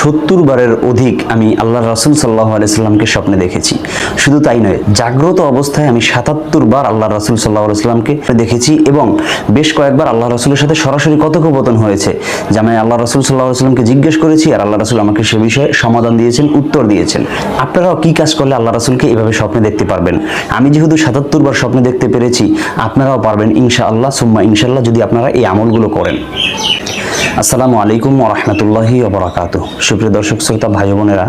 সত্তর বারের অধিক আমি আল্লাহ রাসুল সাল্লাহ আলাইস্লামকে স্বপ্নে দেখেছি। শুধু তাই নয়, জাগ্রত অবস্থায় আমি সাতাত্তর বার আল্লাহ রাসুল সাল্লাহ আলাইস্লামকে দেখেছি এবং বেশ কয়েকবার আল্লাহ রাসুলের সাথে সরাসরি কথোপকথন হয়েছে। যে আমি আল্লাহ রাসুল সাল্লাহ আলাইস্লামকে জিজ্ঞেস করেছি আর আল্লাহ রাসুল আমাকে সে বিষয়ে সমাধান দিয়েছেন, উত্তর দিয়েছেন। আপনারাও কি কাজ করলে আল্লাহ রাসুলকে এভাবে স্বপ্নে দেখতে পারবেন? আমি যেহেতু সাতাত্তর বার স্বপ্নে দেখতে পেরেছি, আপনারাও পারবেন ইনশা আল্লাহ সুম্মা ইনশাল্লাহ যদি আপনারা এই আমলগুলো করেন। আসসালামু আলাইকুম রহমতুল্লাহি ওবরাকাত সুপ্রিয় দর্শক, শ্রোতা ভাই বোনেরা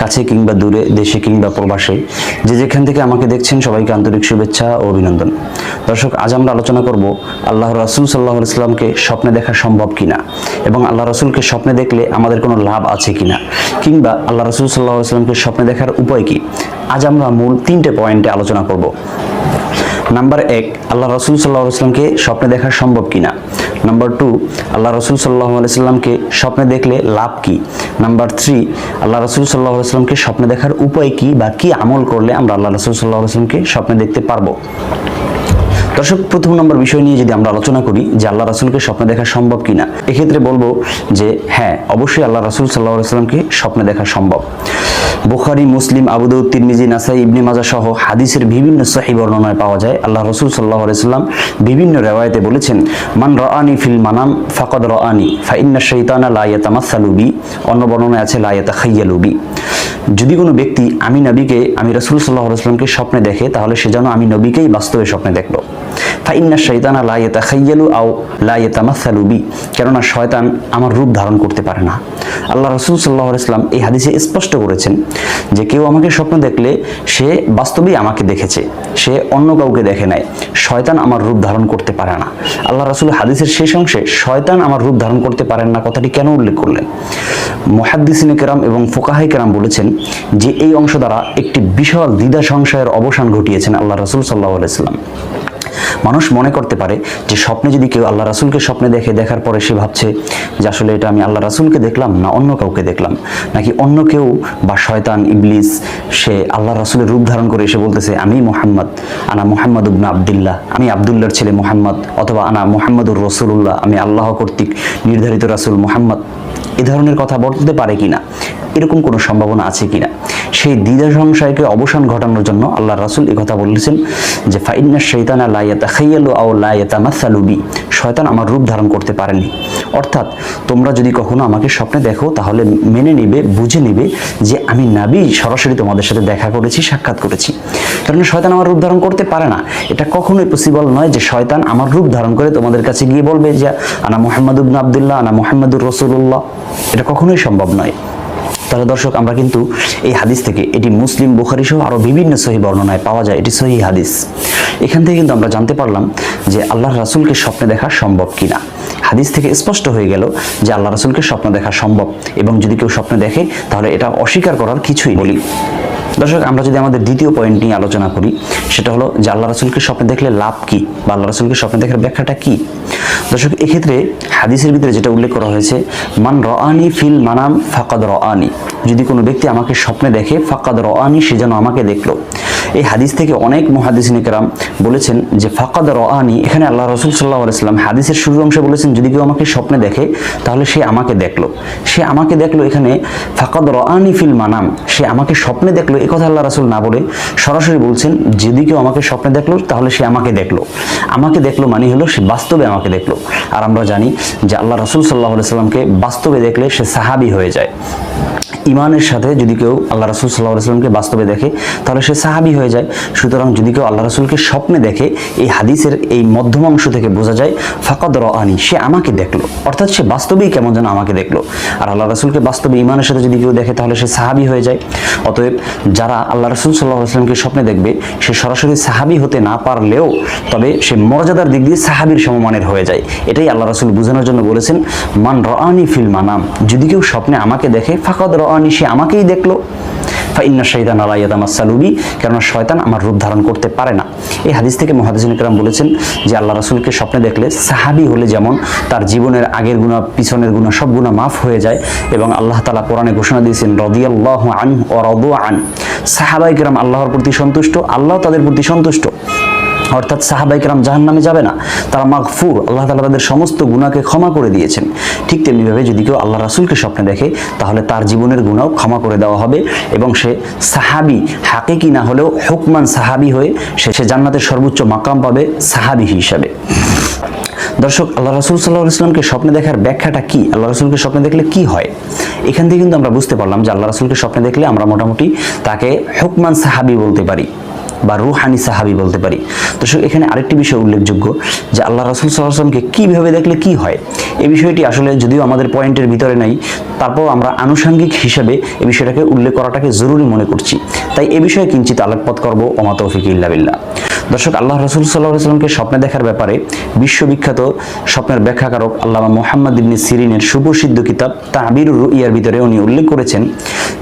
কাছে কিংবা দূরে, দেশে কিংবা প্রবাসে, যে যেখান থেকে আমাকে দেখছেন, সবাইকে আন্তরিক শুভেচ্ছা ও অভিনন্দন। দর্শক, আজ আমরা আলোচনা করব আল্লাহ রাসুল সাল্লাহ ইসলামকে স্বপ্নে দেখা সম্ভব কিনা এবং আল্লাহ রসুলকে স্বপ্নে দেখলে আমাদের কোনো লাভ আছে কিনা কিংবা আল্লাহ রসুল সাল্লাহ ইসলামকে স্বপ্নে দেখার উপায় কি? আজ আমরা মূল তিনটে পয়েন্টে আলোচনা করব। নাম্বার এক, আল্লাহ রসুল সাল্লাহ ইসলামকে স্বপ্নে দেখা সম্ভব কিনা? নাম্বার টু আল্লাহ রসুল সাল্লাহ আলাইসাল্লামকে স্বপ্নে দেখলে লাভ কি? নাম্বার থ্রি আল্লাহ রসুল সাল্লাহ আলাইস্লামকে স্বপ্নে দেখার উপায় কি বা কি আমল করলে আমরা আল্লাহ রসুল সাল্লাহ আলাইস্লামকে স্বপ্নে দেখতে পারব? দর্শক, প্রথম নম্বর বিষয় নিয়ে যদি আমরা আলোচনা করি যে আল্লাহ রাসুলকে স্বপ্নে দেখা সম্ভব কিনা, এক্ষেত্রে বলব যে হ্যাঁ অবশ্যই আল্লাহ রাসুল সাল্লাহ সাল্লামকে স্বপ্নে দেখা সম্ভব। বুখারি, মুসলিম আবুদৌদ তিরমিজি, নাসাই, ইবনে মাজা সহ হাদিসের বিভিন্ন সহি বর্ণনায় পাওয়া যায়। আল্লাহ রসুল সাল্লাহ সাল্লাম বিভিন্ন রেওয়ায়তে বলেছেন, মান রানি ফিল মানাম ফাকদ রানি ফাইন্না শৈতানা লাইয়াতামাসালুবি অন্য বর্ণনায় আছে লাইয়াতা খাইয়ালুবি যদি কোনো ব্যক্তি আমি নবীকে, আমি রসুল সাল্লাহ সাল্লামকে স্বপ্নে দেখে, তাহলে সে যেন আমি নবীকেই বাস্তবে স্বপ্নে দেখল। ফাইন্না শৈতানা লাইয়াতা খাইয়ালু আও লাইয়াতা মাসালুবি কেননা শয়তান আমার রূপ ধারণ করতে পারে না। আল্লাহ রসুল সাল্লাহ ইসলাম এই হাদিসে স্পষ্ট করেছেন যে কেউ আমাকে স্বপ্ন দেখলে সে বাস্তবেই আমাকে দেখেছে। সে অন্য কাউকে দেখে নাই। শয়তান আমার রূপ ধারণ করতে পারে না। আল্লাহ রসুল হাদিসের শেষ অংশে শয়তান আমার রূপ ধারণ করতে পারেন না কথাটি কেন উল্লেখ করলেন? মহাদ্দিসিনে কেরাম এবং ফোকাহাই কেরাম বলেছেন যে এই অংশ দ্বারা একটি বিশাল দ্বিধা সংশয়ের অবসান ঘটিয়েছেন আল্লাহ রসুল সাল্লাহ আলাইস্লাম মানুষ মনে করতে পারে যে স্বপ্নে যদি কেউ আল্লাহ রাসুলকে স্বপ্নে দেখে, দেখার পরে সে ভাবছে যে আসলে এটা আমি আল্লাহ রাসুলকে দেখলাম না অন্য কাউকে দেখলাম। নাকি অন্য কেউ বা শয়তান, ইবলিস, সে আল্লাহ রাসুলের রূপ ধারণ করে এসে বলতেছে, আমি মোহাম্মদ, আনা মোহাম্মদ উবনা আবদুল্লাহ, আমি আবদুল্লার ছেলে মোহাম্মদ, অথবা আনা মোহাম্মদুর রসুল্লাহ আমি আল্লাহ কর্তৃক নির্ধারিত রাসুল মোহাম্মদ। এ ধরনের কথা বলতে পারে কিনা? এরকম কোনো সম্ভাবনা আছে কিনা? সেই দ্বিধা সংশয়কে অবসান ঘটানোর জন্য আল্লাহ রাসুল কথা বলেছেন যে, ফাইন্না শৈতানা লাইয়াতা খাইয়ালু আও লাইয়াতা মাসালুবি শয়তান আমার রূপ ধারণ করতে পারেনি। অর্থাৎ তোমরা যদি কখনো আমাকে স্বপ্নে দেখো, তাহলে মেনে নিবে, বুঝে নিবে যে, আমি নাবি, সরাসরি তোমাদের সাথে দেখা করেছি, সাক্ষাৎ করেছি। কারণ শয়তান আমার রূপ ধারণ করতে পারে না। এটা কখনোই পসিবল নয় যে, শয়তান আমার রূপ ধারণ করে তোমাদের কাছে গিয়ে বলবে যে, আনা মোহাম্মদ উবনা আবদুল্লাহ, আনা মোহাম্মদুর রসুল্লাহ এটা কখনোই সম্ভব নয়। তাহলে দর্শক, আমরা কিন্তু এই হাদিস থেকে, এটি মুসলিম বুখারি সহ আরও বিভিন্ন সহি বর্ণনায় পাওয়া যায়। এটি সহি হাদিস। এখান থেকে কিন্তু আমরা জানতে পারলাম যে আল্লাহ রাসুলকে স্বপ্নে দেখা সম্ভব কিনা। হাদিস থেকে স্পষ্ট হয়ে গেল যে আল্লাহ রাসুলকে স্বপ্ন দেখা সম্ভব এবং যদি কেউ স্বপ্নে দেখে, তাহলে এটা অস্বীকার করার কিছুই বলি। দর্শক, আমরা যদি আমাদের দ্বিতীয় পয়েন্ট নিয়ে আলোচনা করি, সেটা হলো যে আল্লাহ রাসুলকে স্বপ্নে দেখলে লাভ কি বা আল্লাহ রাসুলকে স্বপ্নে দেখার ব্যাখ্যাটা কি? দর্শক, এক্ষেত্রে হাদিসের ভিতরে যেটা উল্লেখ করা হয়েছে, মান রআনি ফিল মানাম ফাকাদ রআনি। যদি কোনো ব্যক্তি আমাকে স্বপ্নে দেখে, ফাকাদ রআনি সে যেন আমাকে দেখল। এই হাদিস থেকে অনেক মহাদিসিন কেরাম বলেছেন যে, ফাকাদ রআনি এখানে আল্লাহ রসুল সাল্লাহ আলাইসলাম হাদিসের শুরুর অংশে বলেছেন, যদি কেউ আমাকে স্বপ্নে দেখে, তাহলে সে আমাকে দেখল। সে আমাকে দেখল এখানে, ফাকাদ রআনি ফিল মানাম সে আমাকে স্বপ্নে দেখল। এ কথা আল্লাহ রাসুল না বলে সরাসরি বলছেন, যদি কেউ আমাকে স্বপ্নে দেখল, তাহলে সে আমাকে দেখল। আমাকে দেখল মানে হলো সে বাস্তবে আমাকে দেখল। আর আমরা জানি যে আল্লাহ রসুল সাল্লাহ সাল্লামকে বাস্তবে দেখলে সে সাহাবি হয়ে যায়। ইমানের সাথে যদি কেউ আল্লাহ রসুল সাল্লাহ সাল্লামকে বাস্তবে দেখে, তাহলে সে সাহাবি হয়ে যায়। সুতরাং যদি কেউ আল্লাহ রসুলকে স্বপ্নে দেখে, এই হাদিসের এই মধ্যম অংশ থেকে বোঝা যায়, ফাকাদ রআনি, সে আমাকে দেখল। অর্থাৎ সে বাস্তবেই কেমন যেন আমাকে দেখল। আর আল্লাহ রসুলকে বাস্তবে ইমানের সাথে যদি কেউ দেখে, তাহলে সে সাহাবি হয়ে যায়। অতএব যারা আল্লাহ রসুল সাল্লাহ সাল্লামকে স্বপ্নে দেখবে, সে সরাসরি সাহাবি হতে না পারলেও, তবে সে মর্যাদার দিক দিয়ে সাহাবির সমমানের হয়ে যায়। এটাই আল্লাহ রসুল বোঝানোর জন্য বলেছেন, মান রআনি ফিল মানাম যদি কেউ স্বপ্নে আমাকে দেখে, ফাকাদ রআনি, সে আমাকেই দেখল। ফাইন্না শৈতান আলাইয়াদামাসালুবি কেননা শয়তান আমার রূপ ধারণ করতে পারে না। এই হাদিস থেকে মহাদিসিন ইকরাম বলেছেন যে আল্লাহ রাসুলকে স্বপ্নে দেখলে সাহাবি হলে যেমন তার জীবনের আগের গুণা পিছনের গুণা সব গুণা মাফ হয়ে যায় এবং আল্লাহ তালা কোরআনে ঘোষণা দিয়েছেন, রদিয়াল্লাহ আন ও রদু আন। সাহাবাই কিরাম আল্লাহর প্রতি সন্তুষ্ট, আল্লাহ তাদের প্রতি সন্তুষ্ট। অর্থাৎ সাহাবাইকরাম জাহান নামে যাবে না, তারা মাগফুর, আল্লাহ তালা তাদের সমস্ত গুণাকে ক্ষমা করে দিয়েছেন। ঠিক তেমনিভাবে যদি কেউ আল্লাহ রাসুলকে স্বপ্নে দেখে, তাহলে তার জীবনের গুণাও ক্ষমা করে দেওয়া হবে এবং সে সাহাবি হাকে কি না হলেও হুকমান সাহাবি হয়ে সে সে জান্নাতের সর্বোচ্চ মাকাম পাবে সাহাবি হিসাবে। দর্শক, আল্লাহ রাসুল সাল্লাহ ইসলামকে স্বপ্নে দেখার ব্যাখ্যাটা কি? আল্লাহ রসুলকে স্বপ্নে দেখলে কি হয়? এখান থেকে কিন্তু আমরা বুঝতে পারলাম যে আল্লাহ রসুলকে স্বপ্নে দেখলে আমরা মোটামুটি তাকে হুকমান সাহাবি বলতে পারি। বা রুহানি সাহাবি বলতে পারি। দর্শক এখানে আরেকটি বিষয় উল্লেখযোগ্য যে আল্লাহ রাসুল সাল্লাহামকে কীভাবে দেখলে কি হয়? এই বিষয়টি আসলে যদিও আমাদের পয়েন্টের ভিতরে নাই তারপর আমরা আনুষঙ্গিক হিসাবে এই বিষয়টাকে উল্লেখ করাটাকে জরুরি মনে করছি। তাই এ বিষয়ে কিঞ্চিত আলোকপাত করব, ওমা তৌফিক ইল্লা বিল্লাহ। দর্শক, আল্লাহ রসুল সাল্লাহ সাল্লামকে স্বপ্নে দেখার ব্যাপারে বিশ্ববিখ্যাত স্বপ্নের ব্যাখ্যাকারক আল্লামা মোহাম্মদ ইবনি সিরিনের সুপ্রসিদ্ধ কিতাব তাবির ইয়ার ভিতরে উনি উল্লেখ করেছেন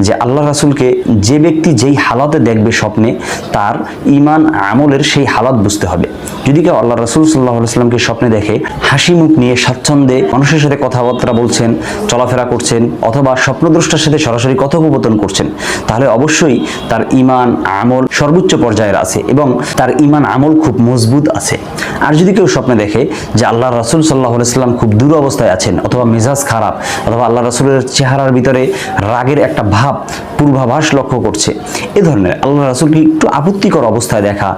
যে আল্লাহ রাসুলকে যে ব্যক্তি যেই হালাতে দেখবে স্বপ্নে, তার ইমান আমলের সেই হালাত বুঝতে হবে। যদি কেউ আল্লাহ রসুল সাল্লাহ সাল্লামকে স্বপ্নে দেখে, হাসি মুখ নিয়ে স্বাচ্ছন্দ্যে মানুষের সাথে কথাবার্তা বলছেন, চলাফেরা করছেন, অথবা স্বপ্নদ্রষ্টার সাথে সরাসরি কথোপকথন করছেন, তাহলে অবশ্যই তার ইমান আমল সর্বোচ্চ পর্যায়ের আছে এবং তার ইমান আমল খুব মজবুত আছে। আর যদি কেউ স্বপ্নে দেখে যে আল্লাহ রসুল সাল্লাহ সাল্লাম খুব দূর অবস্থায় আছেন, অথবা মেজাজ খারাপ, অথবা আল্লাহ রসুলের চেহারার ভিতরে রাগের একটা ভাব পূর্বাভাস লক্ষ্য করছে, এ ধরনের আল্লাহ রাসুলকে একটু আপত্তিকর অবস্থায় দেখা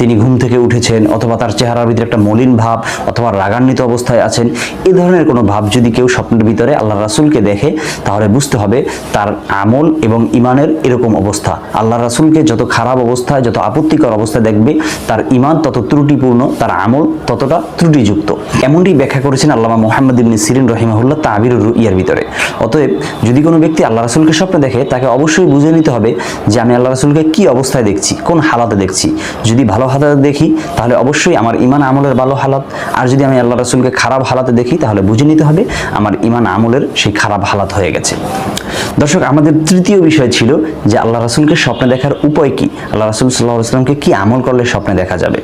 তিনি ঘুম থেকে উঠেছেন অথবা তার চেহারার ভিতরে একটা মলিন ভাব অথবা রাগান্বিত অবস্থায় আছেন, এ ধরনের কোনো ভাব যদি কেউ স্বপ্নের ভিতরে আল্লাহ রাসুলকে দেখে, তাহলে বুঝতে হবে তার আমল এবং ইমানের এরকম অবস্থা। আল্লাহ রাসুলকে যত খারাপ অবস্থায়, যত আপত্তিকর অবস্থায় দেখবে, তার ইমান তত ত্রুটিপূর্ণ, তার আমল ততটা ত্রুটিযুক্ত। এমনটি ব্যাখ্যা করেছেন আল্লামা মোহাম্মদ ইবনি সিরিন রহিমাহুল্লাহ তাবির ইয়ার ভিতরে। অতএব, যদি কোনো ব্যক্তি আল্লাহ রাসুলকে স্বপ্নে দেখে, তাকে অবশ্যই বুঝে নিতে হবে যে, আমি আল্লাহ রাসুলকে কি অবস্থায় দেখছি, কোন হালাতে দেখছি। যদি ভালো হালাতে দেখি, তাহলে অবশ্যই আমার ইমান আমলের ভালো হালাত। আর যদি আমি আল্লাহ রসুলকে খারাপ হালাতে দেখি, তাহলে বুঝে নিতে হবে আমার ইমান আমলের সেই খারাপ হালাত হয়ে গেছে। দর্শক, আমাদের তৃতীয় বিষয় ছিল যে আল্লাহ রসুলকে স্বপ্নে দেখার উপায় কি? আল্লাহ রসুল সাল্লাহ আসলামকে কি আমল করলে স্বপ্নে দেখা যাবে?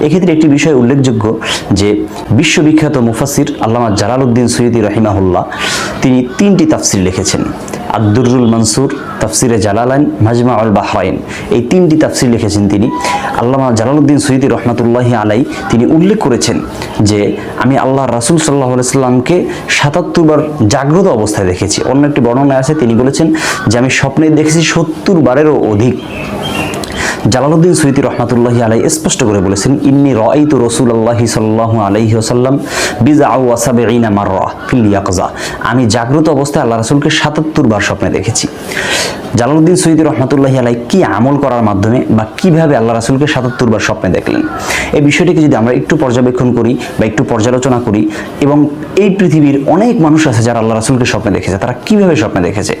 এক্ষেত্রে একটি বিষয় উল্লেখযোগ্য যে বিশ্ববিখ্যাত মুফাসির আল্লামা জালালউদ্দিন সৈয়দি রহিমাহুল্লাহ, তিনি তিনটি তাফসির লিখেছেন। আব্দুরুল মনসুর, তাফসিরে জালালাইন মাজমা আল বাহরাইন। এই তিনটি তাফসির লিখেছেন তিনি। আল্লামা জালালউদ্দিন সৈয়দি রহমতুল্লাহি আলাই তিনি উল্লেখ করেছেন যে, আমি আল্লাহ রাসুল সাল্লাহ সাল্লামকে সাতাত্তর বার জাগ্রত অবস্থায় দেখেছি। অন্য একটি বর্ণনায় আছে, তিনি বলেছেন যে, আমি স্বপ্নে দেখেছি সত্তর বারেরও অধিক জালালউদ্দিন সৈয়দি রহমাতুল্লাহি আলাই স্পষ্ট করে বলেছেন, ইন্নি রাইতু রাসূলুল্লাহি সাল্লাল্লাহু আলাইহি ওয়াসাল্লাম বিজআউ ওয়া সাবঈনা মাররা ফিল ইয়াকজা আমি জাগ্রত অবস্থায় আল্লাহ রাসূলকে 77 বার স্বপ্নে দেখেছি। জালালউদ্দিন সৈয়দি রহমাতুল্লাহি আলাই কি আমল করার মাধ্যমে বা কীভাবে আল্লাহ রাসূলকে 77 বার স্বপ্নে দেখলেন? এই বিষয়টিকে যদি আমরা একটু পর্যবেক্ষণ করি বা একটু পর্যালোচনা করি এবং এই পৃথিবীর অনেক মানুষ আছে যারা আল্লাহ রাসূলকে স্বপ্নে দেখেছে, তারা কীভাবে স্বপ্নে দেখেছে?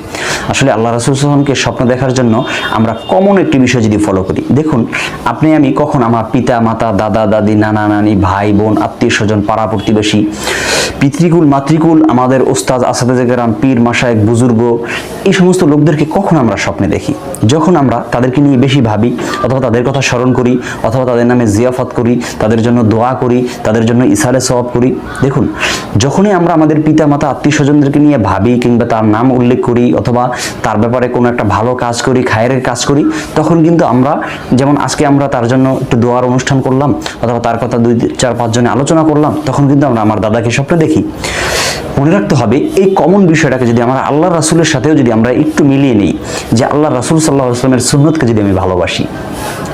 আসলে আল্লাহ রাসূল সাল্লামকে স্বপ্ন দেখার জন্য আমরা কমন একটি বিষয় যদি ফলো করি। দেখুন, আপনি, আমি কখন আমার পিতা, মাতা, দাদা, দাদি, নানা, নানি, ভাই, বোন, আত্মীয় স্বজন পাড়া প্রতিবেশী পিতৃকুল, মাতৃকুল, আমাদের ওস্তাদ, আসাদে গ্রাম, পীর মাসায়েক বুজুর্গ, এই সমস্ত লোকদেরকে কখন আমরা স্বপ্নে দেখি? যখন আমরা তাদেরকে নিয়ে বেশি ভাবি, অথবা তাদের কথা স্মরণ করি, অথবা তাদের নামে জিয়াফত করি, তাদের জন্য দোয়া করি, তাদের জন্য ইসারে সওয়াব করি, দেখুন, যখনই আমরা আমাদের পিতা, মাতা, আত্মীয় স্বজনদেরকে নিয়ে ভাবি, কিংবা তার নাম উল্লেখ করি, অথবা তার ব্যাপারে কোনো একটা ভালো কাজ করি, খায়ের কাজ করি, তখন কিন্তু আমরা যেমন আজকে আমরা তার জন্য একটু দোয়ার অনুষ্ঠান করলাম, অথবা তার কথা দুই, চার, পাঁচ জনে আলোচনা করলাম, তখন কিন্তু আমরা আমার দাদাকে স্বপ্নে দেখি। মনে রাখতে হবে, এই কমন বিষয়টাকে যদি আমরা আল্লাহ রাসুলের সাথেও যদি আমরা একটু মিলিয়ে নিই, যে আল্লাহ রাসুল সাল্লাহ আসলামের সুন্নতকে যদি আমি ভালোবাসি।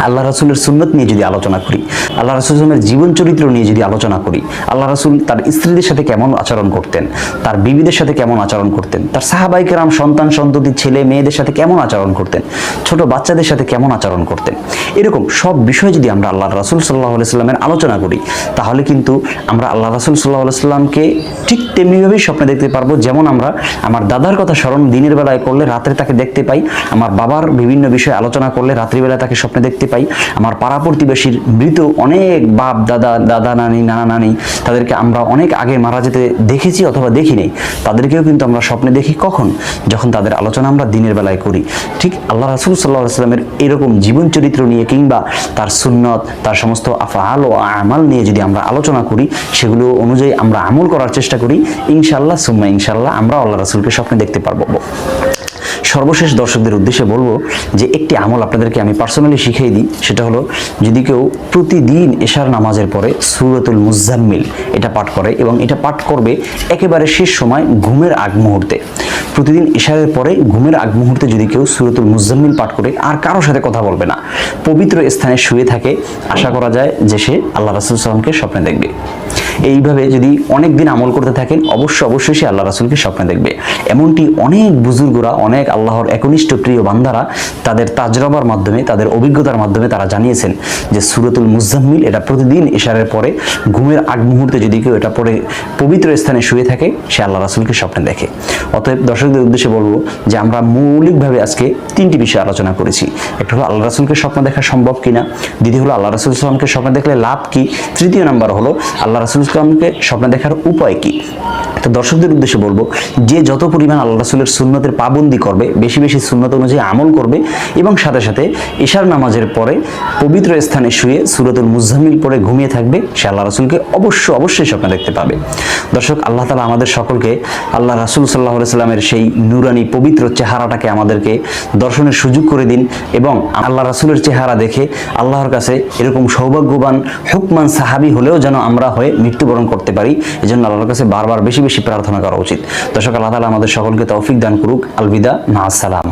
আল্লাহ রাসুলের সুন্নত নিয়ে যদি আলোচনা করি, আল্লাহ রাসুল আসলামের জীবন চরিত্র নিয়ে যদি আলোচনা করি, আল্লাহ রাসুল তার স্ত্রীদের সাথে কেমন আচরণ করতেন, তার বিবিদের সাথে কেমন আচরণ করতেন, তার সাহাবাইকেরাম সন্তান, সন্ততি, ছেলে, মেয়েদের সাথে কেমন আচরণ করতেন, ছোট বাচ্চাদের সাথে কেমন আচরণ করতেন, এরকম সব বিষয় যদি আমরা আল্লাহ রাসুল সাল্লাহ সাল্লামের আলোচনা করি, তাহলে কিন্তু আমরা আল্লাহ রাসুল সাল্লাহ সাল্লামকে ঠিক তেমনিভাবেই স্বপ্নে দেখতে পারব। যেমন আমরা আমার দাদার কথা স্মরণ দিনের বেলায় করলে রাত্রে তাকে দেখতে পাই, আমার বাবার বিভিন্ন বিষয়ে আলোচনা করলে রাত্রিবেলায় তাকে স্বপ্নে দেখতে পাই। আমার পাড়া প্রতিবেশীর মৃত অনেক বাপ, দাদা দাদা, নানি, নানা, নানি, তাদেরকে আমরা অনেক আগে মারা যেতে দেখেছি অথবা দেখিনি। তাদেরকেও কিন্তু আমরা স্বপ্নে দেখি কখন? যখন তাদের আলোচনা আমরা দিনের বেলায় করি। ঠিক আল্লাহ রাসুল সাল্লাহ সাল্লামের এরকম জীবন চরিত্র নিয়ে কিংবা তার সুন্নত, তার সমস্ত আফআল ও আমাল নিয়ে যদি আমরা আলোচনা করি, সেগুলো অনুযায়ী আমরা আমল করার চেষ্টা করি ইনশাল্লাহ সুম্মা ইনশাল্লাহ আমরা আল্লাহ রাসুলকে স্বপ্নে দেখতে পারব। সর্বশেষ দর্শকদের উদ্দেশ্যে বলব যে একটি আমল আপনাদেরকে আমি পার্সোনালি শিখিয়ে দিই, সেটা হলো যদি কেউ প্রতিদিন এশার নামাজের পরে সুরতুল মুজাম্মিল এটা পাঠ করে এবং এটা পাঠ করবে একেবারে শেষ সময় ঘুমের আগ মুহূর্তে। প্রতিদিন এশারের পরে ঘুমের আগ মুহূর্তে যদি কেউ সুরতুল মুজাম্মিল পাঠ করে, আর কারোর সাথে কথা বলবে না। পবিত্র স্থানে শুয়ে থাকে, আশা করা যায় যে সে আল্লাহ রাসুল সাল্লামকে স্বপ্নে দেখবে। এইভাবে যদি অনেক দিন আমল করতে থাকেন অবশ্যই অবশ্যই সে আল্লাহ রাসুলকে স্বপ্নে দেখবে। এমনটি অনেক বুজুর্গরা, অনেক আল্লাহর একনিষ্ঠ প্রিয় বান্দারা তাদের তাজরবার মাধ্যমে, তাদের অভিজ্ঞতার মাধ্যমে তারা জানিয়েছেন যে সুরতুল মুজাম্মিল, এটা প্রতিদিন ইশারের পরে, ঘুমের আগ মুহূর্তে যদি কেউ এটা পরে পবিত্র স্থানে শুয়ে থাকে, সে আল্লাহ রাসুলকে স্বপ্নে দেখে। অতএব দর্শকদের উদ্দেশ্যে বলব যে আমরা মৌলিকভাবে আজকে তিনটি বিষয় আলোচনা করেছি। একটা হলো আল্লাহ রাসুলকে স্বপ্ন দেখা সম্ভব কিনা? দ্বিতীয় হলো আল্লাহ রাসুল ইসলামকে স্বপ্ন দেখলে লাভ কি? তৃতীয় নাম্বার হলো আল্লাহ রাসুল ইসলামকে স্বপ্ন দেখার উপায় কি? তো দর্শকদের উদ্দেশ্যে বলব, যে যত পরিমাণ আল্লাহ রাসুলের সুন্নতের পাবন্দি করবে, বেশি বেশি সুন্নত অনুযায়ী আমল করবে এবং সাথে সাথে ঈশার নামাজের পরে পবিত্র স্থানে শুয়ে সুরতুল মুজামিল পরে ঘুমিয়ে থাকবে, সে আল্লাহ রাসুলকে অবশ্য, অবশ্যই স্বপ্ন দেখতে পাবে। দর্শক, আল্লাহ তালা আমাদের সকলকে, আল্লাহ রাসুল সাল্লাহ সাল্লামের সেই নুরানি পবিত্র চেহারাটাকে আমাদেরকে দর্শনের সুযোগ করে দিন এবং আল্লাহ রাসুলের চেহারা দেখে আল্লাহর কাছে এরকম সৌভাগ্যবান, হুকমান সাহাবি হলেও যেন আমরা হয়ে মৃত্যুবরণ করতে পারি, এজন্য আল্লাহর কাছে বারবার বেশি বেশি প্রার্থনা করা উচিত। দর্শক, আল্লাহ তালা আমাদের সকলকে তৌফিক দান করুক। আলবিদা মা আসসালাম